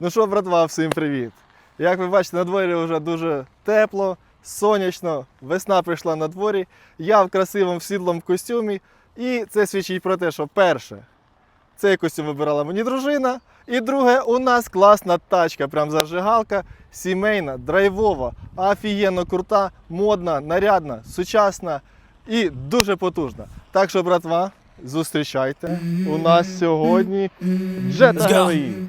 Ну що, братва, всім привіт! Як ви бачите, на дворі вже дуже тепло, сонячно, весна прийшла на дворі. Я в красивому сідлому костюмі. І це свідчить про те, що перше, цей костюм вибирала мені дружина. І друге, у нас класна тачка, прям зажигалка, сімейна, драйвова, офігенно крута, модна, нарядна, сучасна і дуже потужна. Так що, братва, зустрічайте. У нас сьогодні go. GLE.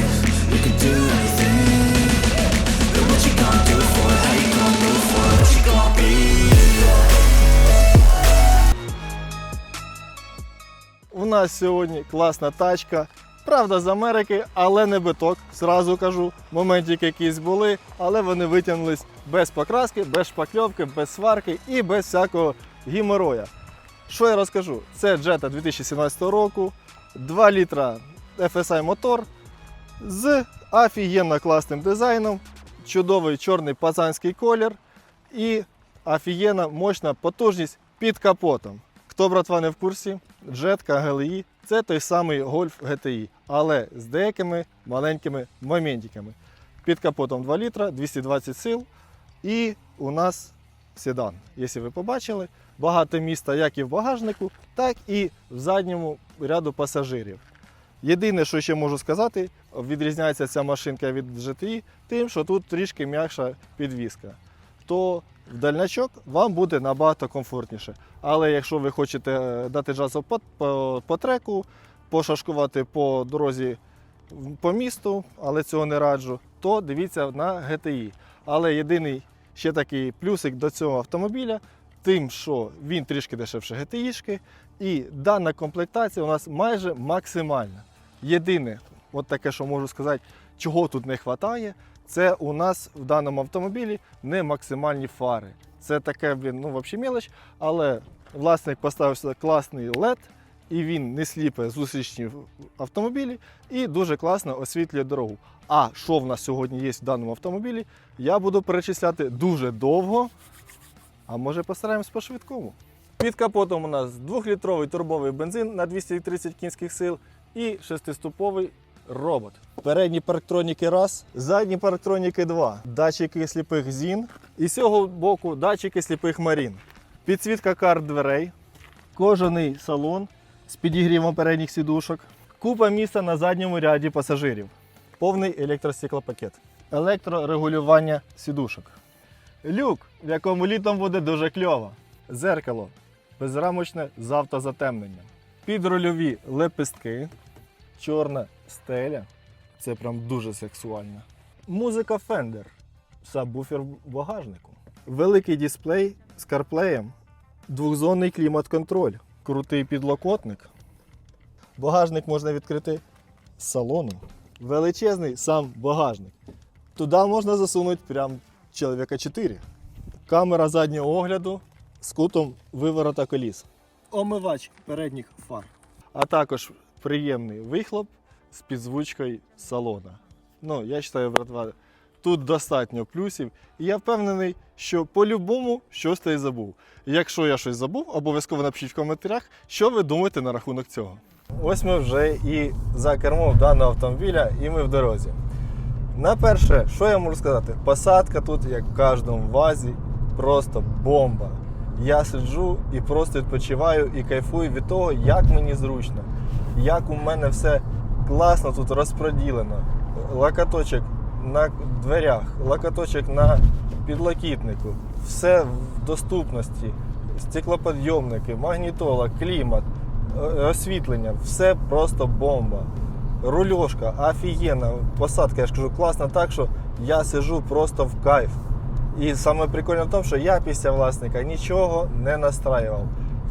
У нас сьогодні класна тачка. Правда, з Америки, але не биток. Зразу кажу. Моментики якісь були, але вони витягнулись без покраски, без шпакльовки, без сварки і без всякого гімороя. Що я розкажу? Це Jetta 2017 року, 2 літра FSI мотор з офігенно класним дизайном, чудовий чорний пацанський колір і офігенна мощна потужність під капотом. Хто, братва, не в курсі, Jetка GLI – це той самий Golf GTI, але з деякими маленькими моментиками. Під капотом 2 літра, 220 сил. І у нас седан. Якщо ви побачили, багато міста як і в багажнику, так і в задньому ряду пасажирів. Єдине, що ще можу сказати, відрізняється ця машинка від GTI тим, що тут трішки м'якша підвіска. То в дальнячок вам буде набагато комфортніше. Але якщо ви хочете е, дати джазу по, по, по треку, пошашкувати по дорозі по місту, але цього не раджу, то дивіться на GTI. Але єдиний ще такий плюсик до цього автомобіля, тим, що він трішки дешевше GTI-шки, і дана комплектація у нас майже максимальна. Єдине, от таке, що можу сказати, чого тут не вистачає, це у нас в даному автомобілі не максимальні фари. Це таке, блін, ну, взагалі мелоч, але власник поставив сюди класний LED, і він не сліпе зустрічні автомобілі і дуже класно освітлює дорогу. А що в нас сьогодні є в даному автомобілі, я буду перечисляти дуже довго, а може постараємось по швидкому. Під капотом у нас 2-літровий турбовий бензин на 230 кінських сил і шестиступовий робот. Передні парктроніки раз, задні парктроніки два, датчики сліпих зін і з цього боку датчики сліпих марін. Підсвітка карт дверей, кожаний салон з підігрівом передніх сідушок, купа місця на задньому ряді пасажирів, повний електростеклопакет, електрорегулювання сідушок. Люк, в якому літом буде дуже кльово. Зеркало безрамочне з автозатемненням. Підрульові лепестки, чорна стеля. Це прям дуже сексуально. Музика Fender, сабвуфер в багажнику. Великий дисплей з карплеєм, двохзонний клімат-контроль, крутий підлокотник. Багажник можна відкрити з салону. Величезний сам багажник. Туди можна засунути прям чоловіка 4. Камера заднього огляду з кутом виворота коліс. Омивач передніх фар. А також приємний вихлоп з підзвучкою салона. Ну, я вважаю, братва, тут достатньо плюсів. І я впевнений, що по-любому щось ти забув. Якщо я щось забув, обов'язково напишіть в коментарях, що ви думаєте на рахунок цього. Ось ми вже і за кермом даного автомобіля, і ми в дорозі. На перше, що я можу сказати? Посадка тут, як в кожному вазі, просто бомба. Я сиджу і просто відпочиваю і кайфую від того, як мені зручно, як у мене все класно тут розпроділено. Лакаточок на дверях, лакаточок на підлокітнику, все в доступності, стеклоподйомники, магнітола, клімат. е, освітлення, все просто бомба. Рульошка офігенна, посадка, я ж кажу, класна так, що я сижу просто в кайф. І саме прикольне в тому, що я після власника нічого не настраював.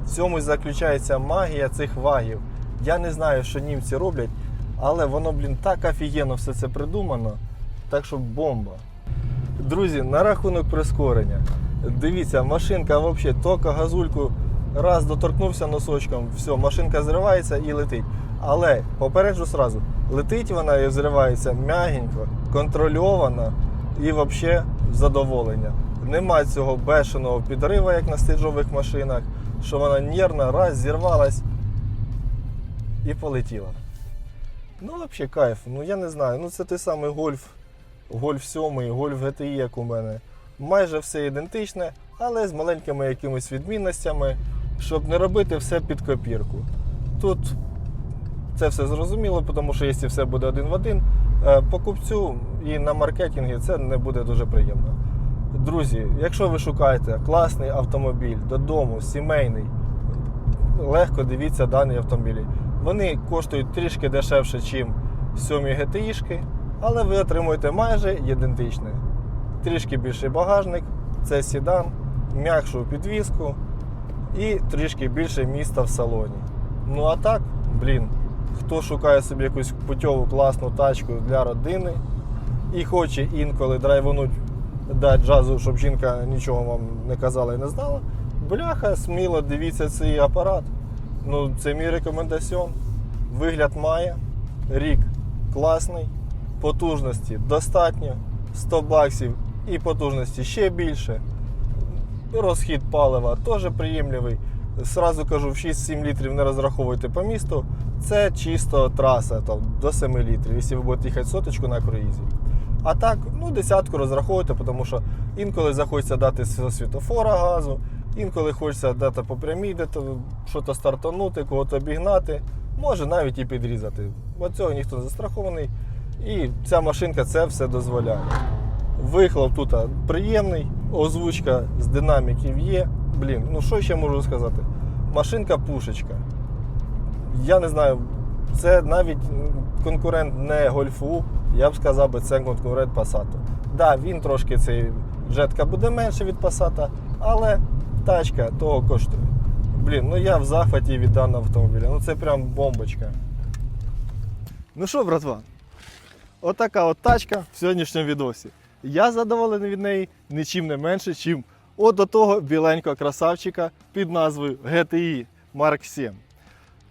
В цьому і заключається магія цих вагів. Я не знаю, що німці роблять, але воно, блін, так офігенно все це придумано. Так що бомба. Друзі, на рахунок прискорення. Дивіться, машинка взагалі тільки газульку раз доторкнувся носочком, все, машинка зривається і летить. Але попереджу сразу, летить вона і зривається м'ягенько, контрольовано і взагалі задоволення. Нема цього бешеного підриву, як на стиджових машинах, що вона нервна, раз зірвалась і полетіла. Ну, взагалі кайф. Ну я не знаю. Ну це той самий гольф, гольф 7, гольф GTI, як у мене. Майже все ідентичне, але з маленькими якимись відмінностями, щоб не робити все під копірку. Тут це все зрозуміло, тому що якщо все буде один в один, е, покупцю і на маркетингі це не буде дуже приємно. Друзі, якщо ви шукаєте класний автомобіль додому, сімейний, легко дивіться дані автомобілі. Вони коштують трішки дешевше, ніж сьомі GTI-шки, але ви отримуєте майже ідентичне. Трішки більший багажник, це седан, м'якшу підвіску і трішки більше міста в салоні. Ну а так, блін, хто шукає собі якусь путьову класну тачку для родини і хоче інколи драйвануть дати джазу, щоб жінка нічого вам не казала і не знала. Бляха, сміло дивіться цей апарат. Ну, це мій рекомендаціон. Вигляд має, рік класний, потужності достатньо, 100 баксів і потужності ще більше. Розхід палива теж приємливий. Сразу кажу, в 6-7 літрів не розраховуйте по місту. Це чисто траса там, до 7 літрів, якщо ви будете їхати соточку на круїзі. А так, ну десятку розраховуйте, тому що інколи захочеться дати зі світофора газу, інколи хочеться дати по прямій, щось стартанути, когось обігнати, може навіть і підрізати. Бо цього ніхто не застрахований. І ця машинка це все дозволяє. Вихлоп тут приємний, озвучка з динаміків є. Блін, ну що ще можу сказати? Машинка пушечка. Я не знаю, це навіть конкурент не гольфу, я б сказав би, це конкурент Passat. Да, він трошки цей джетка буде менше від Passat, але тачка того коштує. Блін, ну я в захваті від даного автомобіля. Ну це прям бомбочка. Ну що, братва? Отака от тачка в сьогоднішньому відосі. Я задоволений від неї нічим не менше, чим от до того біленького красавчика під назвою GTI Mark 7.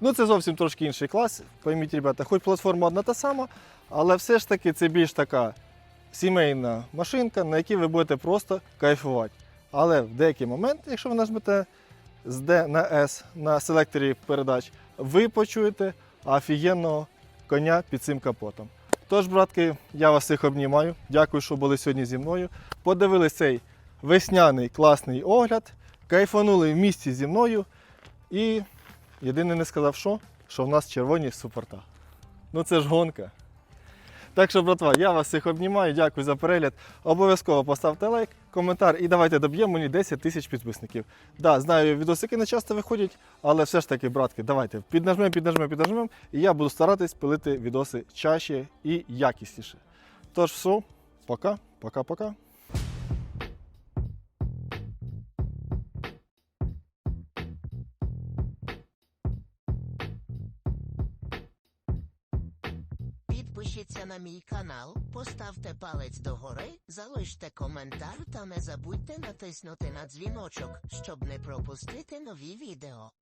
Ну, це зовсім трошки інший клас. Пойміть, ребята, хоч платформа одна та сама, але все ж таки це більш така сімейна машинка, на якій ви будете просто кайфувати. Але в деякий момент, якщо ви нажмете з D на S на селекторі передач, ви почуєте офігенного коня під цим капотом. Тож, братки, я вас всіх обнімаю. Дякую, що були сьогодні зі мною. Подивились цей весняний класний огляд, кайфанули в місті зі мною. І єдине не сказав, що, що в нас червоні супорта. Ну це ж гонка. Так що, братва, я вас всіх обнімаю, дякую за перегляд. Обов'язково поставте лайк, коментар і давайте доб'ємо мені 10 тисяч підписників. Да, знаю, відосики не часто виходять, але все ж таки, братки, давайте піднажмемо, піднажмемо, піднажмемо, і я буду старатись пилити відоси чаще і якісніше. Тож все, пока, пока, Підпишіться на мій канал, поставте палець догори, залиште коментар та не забудьте натиснути на дзвіночок, щоб не пропустити нові відео.